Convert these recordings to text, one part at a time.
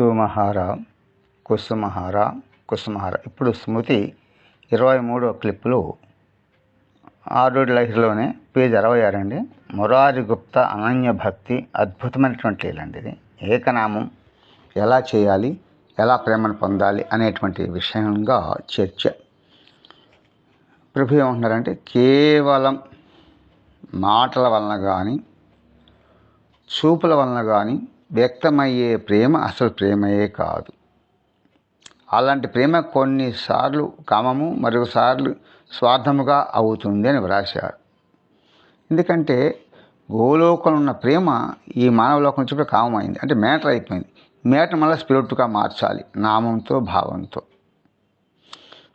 కుసుమహార కుసుమహార కుసుమహార. ఇప్పుడు స్మృతి ఇరవై మూడో క్లిప్లో ఆరు లైఫ్లోనే పేజ్ అరవై ఆరు అండి. మురారి గుప్త అనన్య భక్తి అద్భుతమైనటువంటి ఇలాంటి ఇది. ఏకనామం ఎలా చేయాలి ఎలా ప్రేమను పొందాలి అనేటువంటి విషయంగా చర్చ. ప్రభు ఏమంటున్నారంటే కేవలం మాటల వలన కానీ చూపుల వలన కానీ వ్యక్తమయ్యే ప్రేమ అసలు ప్రేమయే కాదు. అలాంటి ప్రేమ కొన్నిసార్లు కామము మరొకసార్లు స్వార్థముగా అవుతుంది అని వ్రాశారు. ఎందుకంటే గోలోకంలో ఉన్న ప్రేమ ఈ మానవలోకం నుంచి కామమైంది. అంటే మ్యాటర్ అయిపోయింది. మ్యాటర్ మళ్ళీ స్పిరిట్గా మార్చాలి నామంతో భావంతో.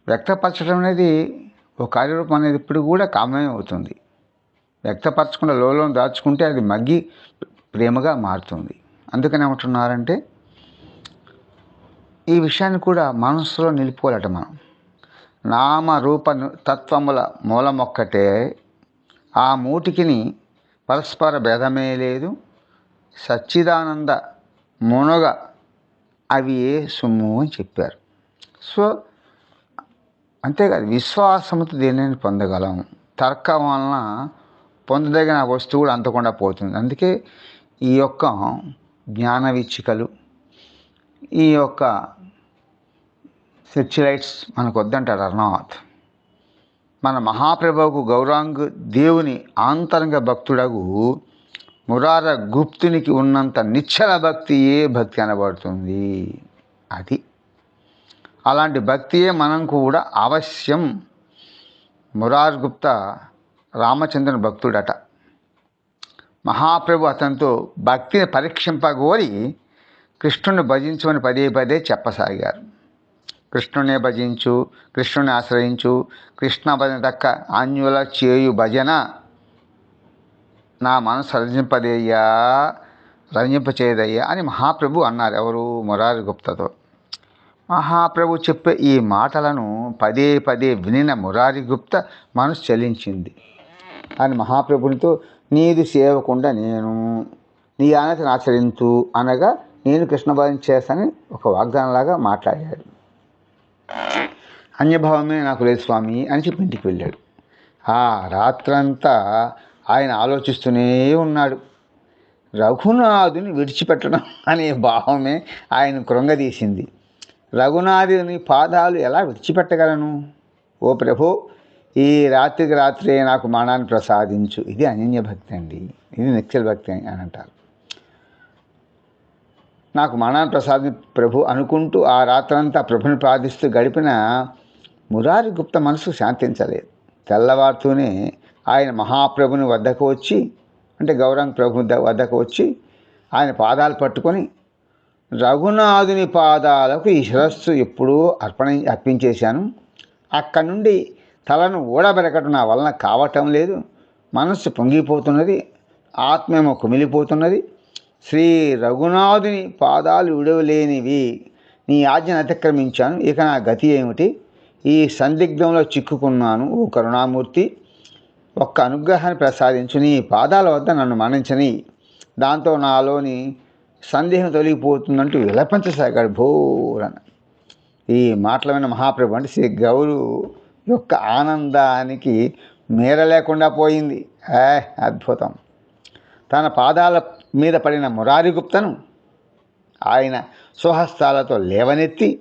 వ్యక్తపరచడం అనేది ఒక కార్యరూపం అనేది ఇప్పుడు కూడా కామమే అవుతుంది. వ్యక్తపరచకుండా లోలో దాచుకుంటే అది మగ్గి ప్రేమగా మారుతుంది. అందుకని ఏమంటున్నారంటే ఈ విషయాన్ని కూడా మనసులో నిలిపోలట మనం. నామ రూప తత్వముల మూలమొక్కటే. ఆ మూటికిని పరస్పర భేదమే లేదు. సచ్చిదానంద మునగ అవి ఏ సొమ్ము అని చెప్పారు. సో అంతేకాదు విశ్వాసంతో దేనిని పొందగలం. తర్కం వలన పొందదగిన వస్తువు కూడా అందకుండా పోతుంది. అందుకే ఈ యొక్క జ్ఞాన ఈ యొక్క సెర్చ్ లైట్స్ మనకు వద్దంటాడు అర్నాథ్. మన మహాప్రభువుకు గౌరాంగ్ దేవుని ఆంతరంగ భక్తుడగు మురార గుప్తునికి ఉన్నంత నిశ్చల భక్తి ఏ భక్తి అనబడుతుంది. అది. అలాంటి భక్తియే మనం కూడా అవశ్యం. మురార్ గుప్త రామచంద్రుని భక్తుడట. మహాప్రభు అతనితో భక్తిని పరీక్షింపగోరి కృష్ణుని భజించమని పదే పదే చెప్పసాగారు. కృష్ణునే భజించు కృష్ణుని ఆశ్రయించు కృష్ణ భజన దక్క ఆన్యుల చేయు భజన నా మనసు రంజింపదేయ్యా రంజింపచేయదయ్యా అని మహాప్రభు అన్నారు. ఎవరు? మురారి గుప్తతో. మహాప్రభు చెప్పే ఈ మాటలను పదే పదే వినిన మురారి గుప్త మనసు చలించింది అని మహాప్రభునితో నీది సేవకుండా నేను. నీ ఆనతిని ఆచరించు అనగా నేను కృష్ణ భజన చేస్తానని ఒక వాగ్దానంలాగా మాట్లాడాడు. అన్యభావమే నాకు లేదు స్వామి అని చెప్పి ఇంటికి వెళ్ళాడు. ఆ రాత్రంతా ఆయన ఆలోచిస్తూనే ఉన్నాడు. రఘునాథుని విడిచిపెట్టడం అనే భావమే ఆయన కృంగదీసింది. రఘునాథుని పాదాలు ఎలా విడిచిపెట్టగలను? ఓ ప్రభు ఈ రాత్రికి రాత్రే నాకు మానాన్ని ప్రసాదించు. ఇది అనన్య భక్తి అండి. ఇది నిత్యల భక్తి అని అంటారు. నాకు మానాన్ని ప్రసాది ప్రభు అనుకుంటూ ఆ రాత్రంతా ప్రభుని ప్రార్థిస్తూ గడిపిన మురారి గుప్త మనసు శాంతించలేదు. తెల్లవారుతూనే ఆయన మహాప్రభుని వద్దకు వచ్చి అంటే గౌరవ ప్రభు వద్దకు వచ్చి ఆయన పాదాలు పట్టుకొని రఘునాథుని పాదాలకు ఈ శిరస్సు ఎప్పుడూ అర్పణ అర్పించేశాను. అక్కడి నుండి తలను ఊడబెరకటం నా వలన కావటం లేదు. మనస్సు పొంగిపోతున్నది ఆత్మేమో కుమిలిపోతున్నది. శ్రీ రఘునాథుని పాదాలు విడవలేనివి. నీ ఆజ్ఞను అతిక్రమించాను. ఇక నా గతి ఏమిటి? ఈ సందిగ్ధంలో చిక్కుకున్నాను ఓ కరుణామూర్తి. ఒక్క అనుగ్రహాన్ని ప్రసాదించు. నీ పాదాల వద్ద నన్ను మరణించని దాంతో నాలోని సందేహం తొలగిపోతుందంటూ విలపించసాగాడు భోరన ఈ మాటలమైన మహాప్రభు అంటే శ్రీ గౌరు యొక్క ఆనందానికి మేర లేకుండా పోయింది. ఏ అద్భుతం. తన పాదాల మీద పడిన మురారిగుప్తను ఆయన స్వహస్తాలతో లేవనెత్తి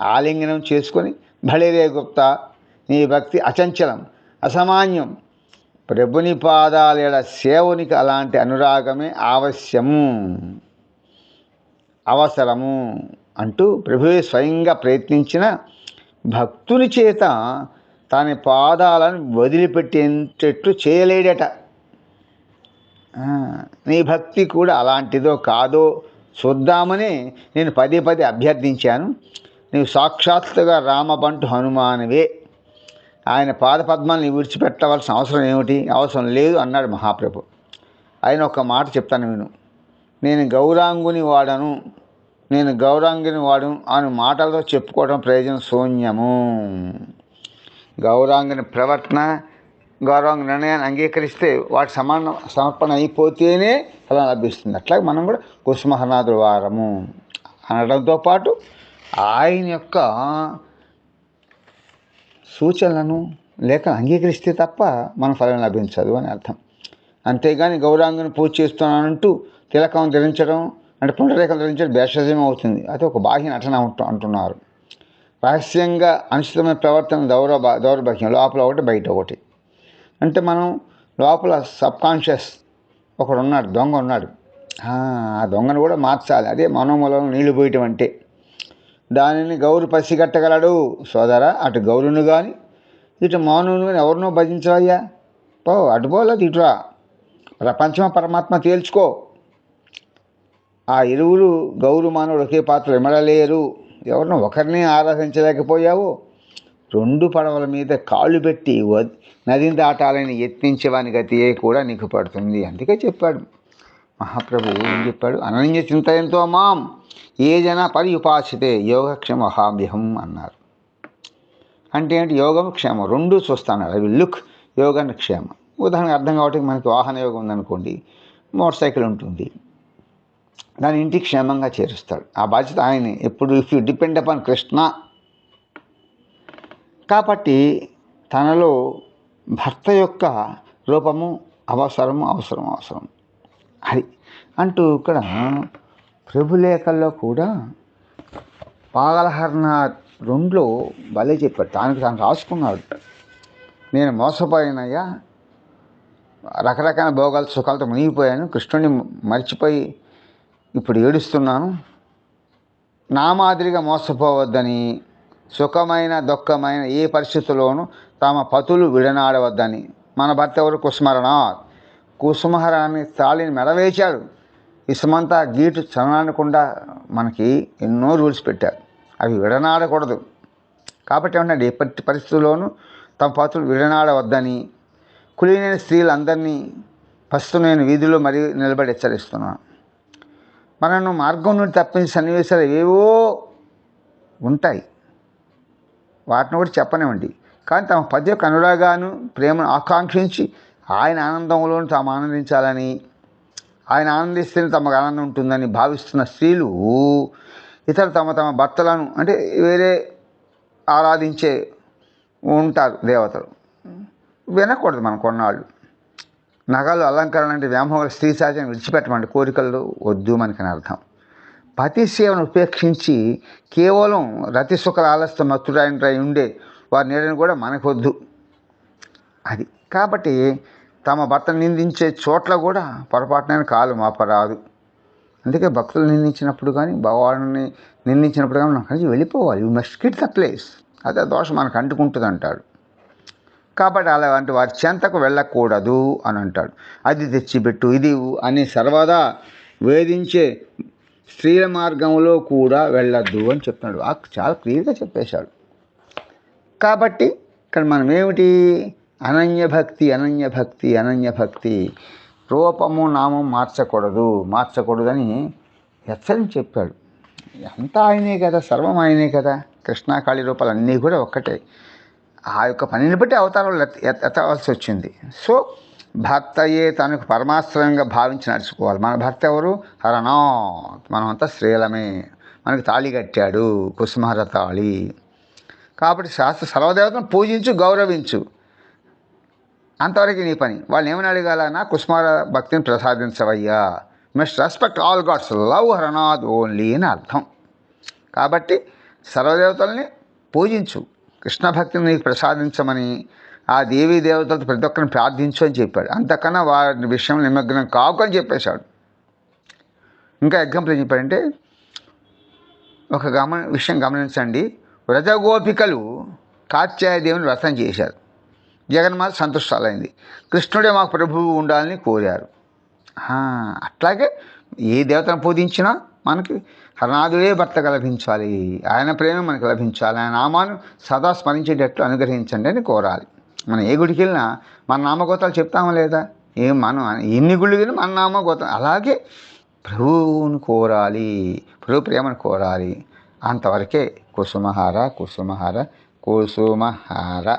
ఆలింగనం చేసుకొని భళిరే గుప్త నీ భక్తి అచంచలం అసామాన్యం. ప్రభుని పాదాలేడ సేవునికి అలాంటి అనురాగమే ఆవశ్యము. అవసరము అంటూ ప్రభువే స్వయంగా ప్రయత్నించిన భక్తుని చేత తన పాదాలను వదిలిపెట్టేటట్టు చేయలేడట. నీ భక్తి కూడా అలాంటిదో కాదో చూద్దామని నేను పదే పదే అభ్యర్థించాను. నీవు సాక్షాత్తుగా రామబంటు హనుమానవే. ఆయన పాదపద్మాన్ని విడిచిపెట్టవలసిన అవసరం ఏమిటి? అవసరం లేదు అన్నాడు మహాప్రభు. ఆయన ఒక మాట చెప్తాను విను నేను గౌరాంగుని వాడను. నేను గౌరాంగిని వాడు అని మాటలతో చెప్పుకోవడం ప్రయోజనం శూన్యము. గౌరాంగిని ప్రవర్తన గౌరవంగా నిర్ణయాన్ని అంగీకరిస్తే వాటి సమాన సమర్పణ అయిపోతేనే ఫలం లభిస్తుంది. అట్లాగే మనం కూడా కుసుమహనాథుడు వారము అనడంతో పాటు ఆయన యొక్క సూచనలను లేక అంగీకరిస్తే తప్ప మనం ఫలం లభించదు అని అర్థం. అంతేగాని గౌరాంగను పూజ చేస్తున్నానంటూ తిలకం ధరించడం అంటే పుండరేఖలు ధరించడం భేషజం అవుతుంది. అది ఒక బాహ్య నటన అంటున్నారు. రహస్యంగా అనుచితమైన ప్రవర్తన దౌర దౌర్భాగ్యం లోపల ఒకటి బయట ఒకటి. అంటే మనం లోపల సబ్కాన్షియస్ ఒకడు ఉన్నాడు దొంగ ఉన్నాడు. ఆ దొంగను కూడా మార్చాలి. అదే మనోమూలం నీళ్ళు పోయటం అంటే. దానిని గౌరు పసిగట్టగలడు. సోదరా అటు గౌరును కానీ ఇటు మౌనును కానీ ఎవరినో భజించవయ్యా? పో అటు పోలేదు ఇటురా ప్రపంచమ పరమాత్మ తేల్చుకో. ఆ ఇరువురు గౌరు మానవుడు ఒకే పాత్ర ఇమడలేరు ఎవరినో ఒకరిని ఆరాధించలేకపోయావు. రెండు పడవల మీద కాళ్ళు పెట్టి నదిని దాటాలని యత్నించేవాని గతియే కూడా నీకు పడుతుంది. అందుకే చెప్పాడు. మహాప్రభు ఏం చెప్పాడు? అనన్య చింతయంతో మాం ఏ జన పర్యుపాసితే యోగక్షేమ హాభ్యం అన్నారు. అంటే ఏంటి? యోగం క్షేమం. రెండు చూస్తాను అవి. లుక్ యోగాన్ని క్షేమం. ఉదాహరణకు అర్థం కాబట్టి మనకి వాహన యోగం ఉందనుకోండి. మోటార్ సైకిల్ ఉంటుంది. దాని ఇంటికి క్షేమంగా చేరుస్తాడు. ఆ బాధ్యత ఆయనే. ఎప్పుడు if you depend upon Krishna. కాబట్టి తనలో భర్త యొక్క రూపము అవసరము అవసరం అవసరం. అది అంటూ ఇక్కడ ప్రభులేఖల్లో కూడా పాగలహరణ రెండులో భలే చెప్పాడు. తానికి తాను రాసుకున్నాడు. నేను మోసపోయినయ్యా. రకరకాల భోగాలు సుఖాలతో మునిగిపోయాను. కృష్ణుడిని మర్చిపోయి ఇప్పుడు ఏడుస్తున్నాను. నా మాదిరిగా మోసపోవద్దని సుఖమైన దుఃఖమైన ఏ పరిస్థితుల్లోనూ తమ పతులు విడనాడవద్దని. మన భర్త ఎవరు? కుసుమరణాథ్ కుసుమహరాన్ని తాళిని మెడవేశాడు. ఇసుమంతా గీటు చలనకుండా మనకి ఎన్నో రూల్స్ పెట్టారు. అవి విడనాడకూడదు. కాబట్టి ఏమన్నాడు ఎప్పటి పరిస్థితుల్లోనూ తమ పతులు విడనాడవద్దని కులీనైన స్త్రీలందరినీ ప్రస్తుతం నేను వీధిలో మరీ నిలబడి హెచ్చరిస్తున్నాను. మనను మార్గం నుండి తప్పించే సన్నివేశాలు ఏవో ఉంటాయి. వాటిని కూడా చెప్పనివ్వండి. కానీ తమ పది యొక్క అనురాగాను ప్రేమను ఆకాంక్షించి ఆయన ఆనందంలో తాము ఆనందించాలని ఆయన ఆనందిస్తేనే తమకు ఆనందం ఉంటుందని భావిస్తున్న స్త్రీలు ఇతర తమ తమ భర్తలను అంటే వేరే ఆరాధించే ఉంటారు దేవతలు. వినకూడదు మనం కొన్నాళ్ళు. నగలు అలంకరణ అంటే వ్యామోహాలు స్త్రీ సహజం విడిచిపెట్టమండి కోరికలు వద్దు మనకని అర్థం. పతి సేవను ఉపేక్షించి కేవలం రతి సుఖ ఆలస్య మత్తుడైన ఉండే వారి నీడని కూడా మనకొద్దు అది. కాబట్టి తమ భర్తను నిందించే చోట్ల కూడా పొరపాటునైన కాలు మాపరాదు. అందుకే భక్తులు నిందించినప్పుడు కానీ భగవాను నిందించినప్పుడు కానీ మనం కలిసి వెళ్ళిపోవాలి. You must quit the place అదే దోషం మనకు అంటుకుంటుంది అంటాడు. కాబట్టి అలాంటి వారి చెంతకు వెళ్ళకూడదు అని అంటాడు. అది తెచ్చిపెట్టు ఇది అని సర్వదా వేధించే స్త్రీల మార్గంలో కూడా వెళ్ళద్దు అని చెప్తున్నాడు. ఆ చాలా క్లియర్గా చెప్పేశాడు. కాబట్టి ఇక్కడ మనం ఏమిటి? అనన్య భక్తి అనన్య భక్తి అనన్య భక్తి. రూపము నామం మార్చకూడదు మార్చకూడదని హెచ్చరిని చెప్పాడు. అంతా ఆయనే కదా సర్వం ఆయనే కదా. కృష్ణాకాళి రూపాలు అన్నీ కూడా ఒక్కటే. ఆ యొక్క పనిని బట్టి అవతారాలు ఎత్త- ఎత్తవలసి వచ్చింది. సో భక్తయే తనకు పరమాశ్రయంగా భావించి నడుచుకోవాలి. మన భర్త ఎవరు? హరణాత్ మనమంతా శ్రీలమే మనకి తాళి కట్టాడు కుసుమహర తాళి. కాబట్టి శాస్త్ర సర్వదేవతను పూజించు గౌరవించు. అంతవరకు నీ పని. వాళ్ళు ఏమని అడగాలన్నా కుసుమార భక్తిని ప్రసాదించవయ్యా. Must respect all gods love Haranath only అని అర్థం. కాబట్టి సర్వదేవతల్ని పూజించు. కృష్ణ భక్తిని నీకు ప్రసాదించమని ఆ దేవీ దేవతలతో ప్రతి ఒక్కరిని ప్రార్థించు అని చెప్పాడు. అంతకన్నా వారి విషయం నిమగ్నం కాకు అని చెప్పేశాడు. ఇంకా ఎగ్జాంపుల్ ఏం చెప్పాడంటే ఒక గమన విషయం గమనించండి. వ్రతగోపికలు కాత్యాయదేవుని వ్రతం చేశారు. జగన్మాత సంతుష్టాలైంది కృష్ణుడే మాకు ప్రభువు ఉండాలని కోరారు. అట్లాగే ఏ దేవతను పూజించినా మనకి హరనాథుడే భర్తగా లభించాలి ఆయన ప్రేమ మనకు లభించాలి. ఆయన నామాను సదా స్మరించేటట్లు అనుగ్రహించండి అని కోరాలి. మనం ఏ గుడికి వెళ్ళినా మన నామగోతాలు చెప్తామా లేదా? ఏం మనం ఎన్ని గుళ్ళు మన నామగోతం అలాగే ప్రభువును కోరాలి. ప్రభు ప్రేమను కోరాలి. అంతవరకే కుసుమహార కుసుమహార కుసుమహార.